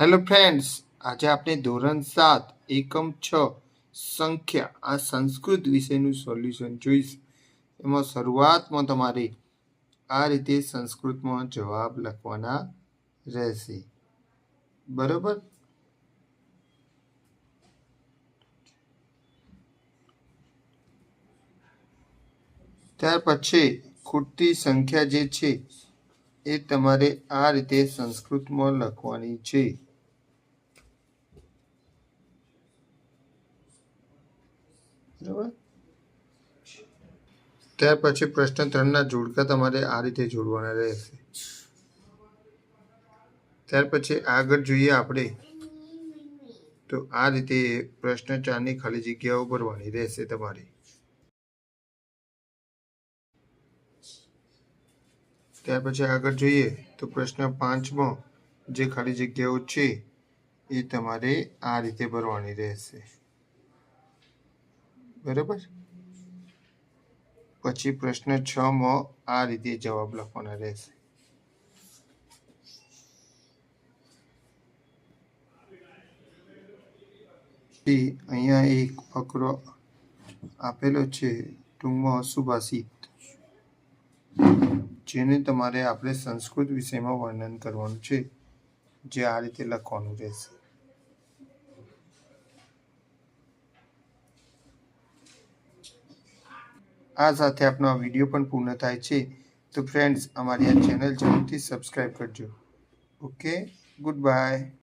Hello friends આજે આપણે ધોરણ સાત, એકમ છ, સંખ્યા, આ સંસ્કૃત વિષયનું સોલ્યુશન જોઈશું. એમાં શરૂઆતમાં તમારે આ રીતે સંસ્કૃતમાં જવાબ લખવાના રહેશે. બરોબર? ત્યાર પછી ખૂટતી સંખ્યા જે છે, એ તમારે આ રીતે સંસ્કૃતમાં લખવાની છે. ત્યાર પછી પ્રશ્ન ત્રણના જોડકા તમારે આ રીતે જોડવાના રહેશે. ત્યાર પછી આગળ જોઈએ આપણે તો આ રીતે પ્રશ્ન ચારની ખાલી જગ્યાઓ ભરવાની રહેશે તમારે. ત્યાર પછી આગળ જોઈએ તો પ્રશ્ન પાંચમાં જે ખાલી જગ્યાઓ છે એ તમારે આ રીતે ભરવાની રહેશે. બરાબર? પછી પ્રશ્ન છ માં આ રીતે જવાબ લખવાના રહેશે. અહીંયા એક ફકરો આપેલો છે, ટૂંકમાં સુભાષિત જેને તમારે આપણે સંસ્કૃત વિષયમાં વર્ણન કરવાનું છે, જે આ રીતે લખવાનું રહેશે. આ સાથે આપનો આ વીડિયો પણ પૂર્ણ થાય છે. તો ફ્રેન્ડ્સ અમારી આ ચેનલ જરૂરથી સબસ્ક્રાઈબ કરજો. Okay good bye